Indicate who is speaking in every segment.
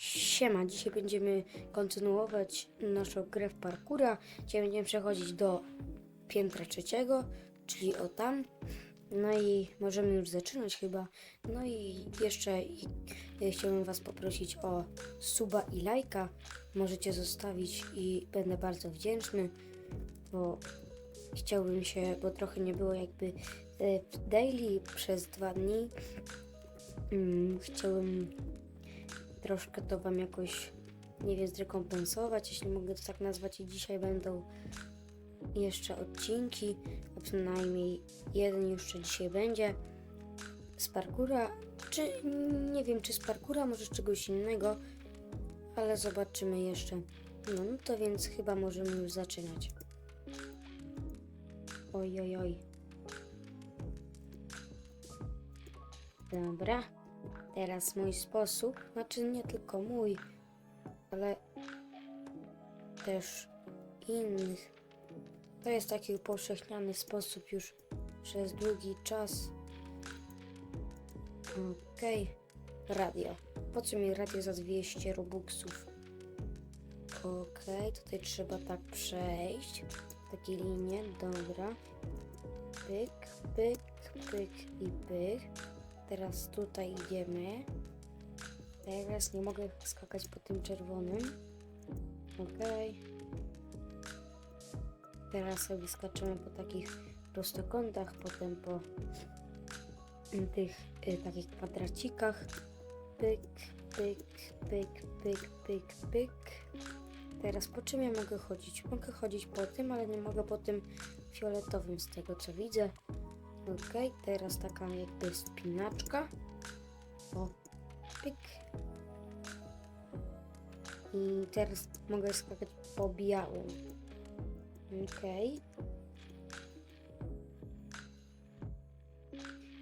Speaker 1: Siema, dzisiaj będziemy kontynuować naszą grę w parkura. Dzisiaj będziemy przechodzić do piętra trzeciego, czyli o tam. No i możemy już zaczynać chyba. No i jeszcze e, chciałbym Was poprosić o suba i lajka. Możecie zostawić i będę bardzo wdzięczny, bo chciałbym się, bo trochę nie było jakby e, w daily przez dwa dni. Mm, chciałbym troszkę to Wam jakoś, nie wiem, zrekompensować, jeśli mogę to tak nazwać. I dzisiaj będą jeszcze odcinki, a przynajmniej jeden jeszcze dzisiaj będzie z parkura, czy nie wiem, czy z parkura, może z czegoś innego, ale zobaczymy jeszcze. No, no to więc chyba możemy już zaczynać. Oj, oj, oj. Dobra. Teraz mój sposób, znaczy nie tylko mój, ale też innych. To jest taki upowszechniany sposób już przez długi czas. Okej, radio. Po co mi radio za 200 robuxów? Okej, tutaj trzeba tak przejść. Takie linie, dobra. Pyk, pyk, pyk i pyk. Teraz tutaj idziemy. Teraz nie mogę skakać po tym czerwonym. Okej. Teraz sobie skaczemy po takich prostokątach, potem po tych y, takich kwadracikach. Pyk, pyk, pyk, pyk, pyk, pyk. Teraz po czym ja mogę chodzić? Mogę chodzić po tym, ale nie mogę po tym fioletowym z tego co widzę. Okej, teraz taka jakby spinaczka. O, pyk. I teraz mogę skakać po białym. Okej.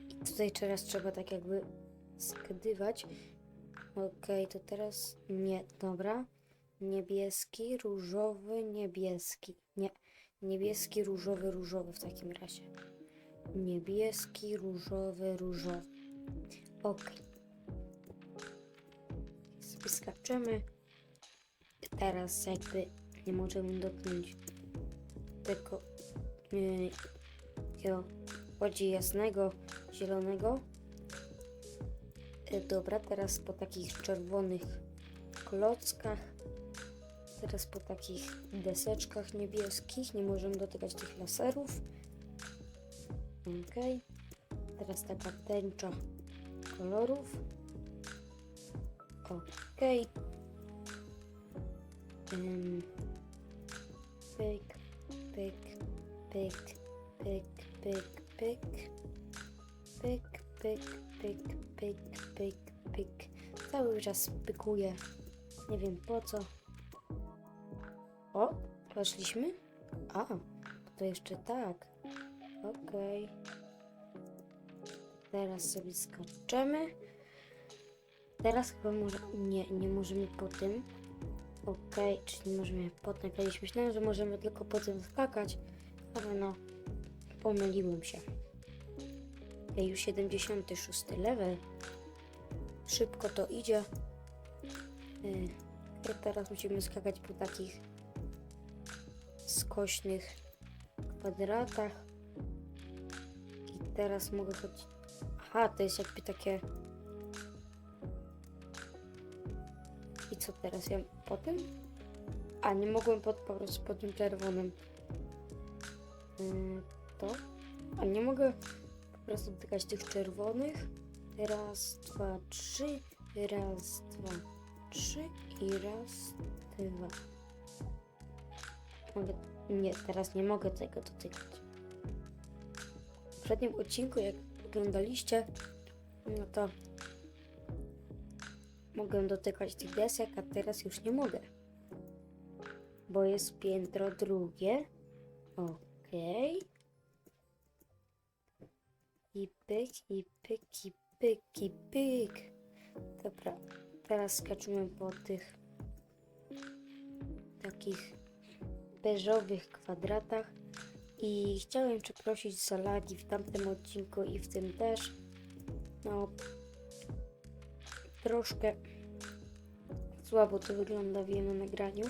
Speaker 1: I tutaj teraz trzeba tak jakby skadywać. Okej, to teraz nie, dobra. Niebieski, różowy, niebieski. Nie, niebieski, różowy, różowy w takim razie. Niebieski, różowy, różowy. Ok. Sobie skaczemy. Teraz jakby nie możemy dotknąć tego yy, bardziej jasnego, zielonego. E, dobra, teraz po takich czerwonych klockach. Teraz po takich deseczkach niebieskich. Nie możemy dotykać tych laserów. Ok. Teraz taka tęcza kolorów. Ok. Um, pyk, pyk, pyk, pyk, pyk, pyk. Pyk, pyk, pyk, pyk, pyk, pyk. Cały czas pykuje. Nie wiem po co. O, weszliśmy? A, to jeszcze tak. Okej. Teraz sobie skaczemy. Teraz chyba może... Nie, nie możemy po tym. Okej, czyli nie możemy potem kiedyś myślałem, że możemy tylko po tym skakać, ale no, pomyliłem się. Ja już 76 level. Szybko to idzie. Yy, teraz musimy skakać po takich skośnych kwadratach. I teraz mogę chodzić. Aha, to jest jakby takie. I co teraz? Ja po tym? A, nie mogłem pod, po prostu po tym czerwonym. Yy, to? A nie mogę po prostu dotykać tych czerwonych. Raz, dwa, trzy. Raz, dwa, trzy. I raz, dwa. Mogę... Nie, teraz nie mogę tego dotykać. W poprzednim odcinku, jak oglądaliście, no to mogę dotykać tych desek, a teraz już nie mogę. Bo jest piętro drugie. Okej. I pyk, i pyk, i pyk, i pyk. Dobra, teraz skaczemy po tych takich beżowych kwadratach. I chciałem przeprosić za lagi w tamtym odcinku i w tym też. No, troszkę słabo to wygląda, wiem na nagraniu.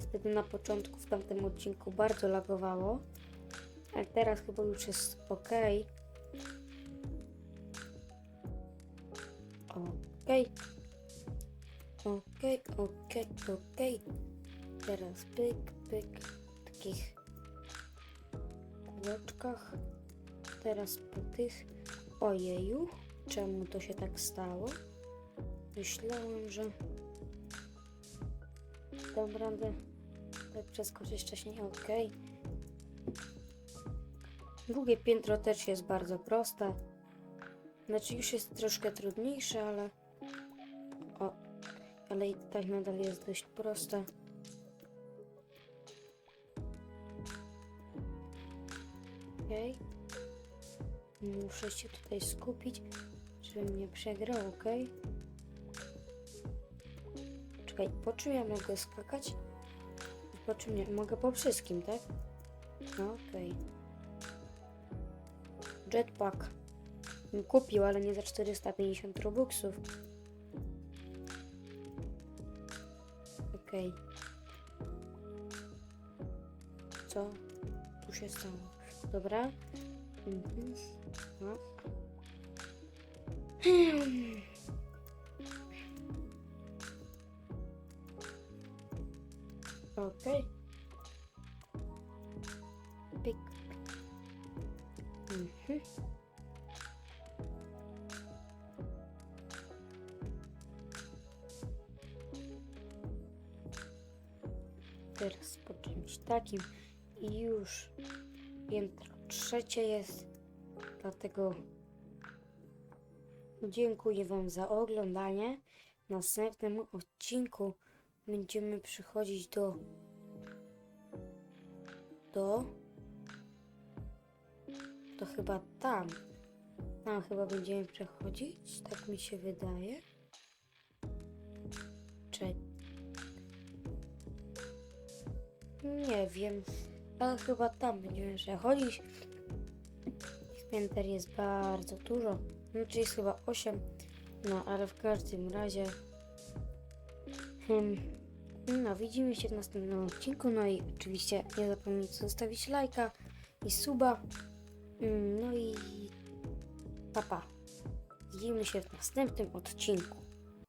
Speaker 1: Wtedy na początku w tamtym odcinku bardzo lagowało, ale teraz chyba już jest ok. Okej. Okej, okej, okej. Teraz pyk, pyk. W takich kółeczkach. Teraz po tych. Ojeju, czemu to się tak stało? Myślałem, że dam radę tak przeskoczyć wcześniej. Okej. Drugie piętro też jest bardzo proste. Znaczy już jest troszkę trudniejsze, ale... O, ale i tak nadal jest dość proste. Okej. Muszę się tutaj skupić, żebym nie przegrał, okej? Czekaj, po czym ja mogę skakać? Po czym nie? Mogę po wszystkim, tak? No, okej. Jetpack. Kupił, ale nie za 450 robuxów. Okej. Co tu się stało? Dobra. Mhm. No. Okej. Pik. Mhm. Teraz po czymś takim i już piętro trzecie jest, dlatego dziękuję Wam za oglądanie. W następnym odcinku będziemy przychodzić do do to chyba tam. Tam chyba będziemy przechodzić, tak mi się wydaje. Czy nie wiem, ale chyba tam będziemy przechodzić. Tych pięter jest bardzo dużo. Znaczy jest chyba 8. No, ale w każdym razie. Hmm, no, widzimy się w następnym odcinku. No i oczywiście nie zapomnijcie zostawić lajka i suba. Mm, No i papa. Widzimy się w następnym odcinku.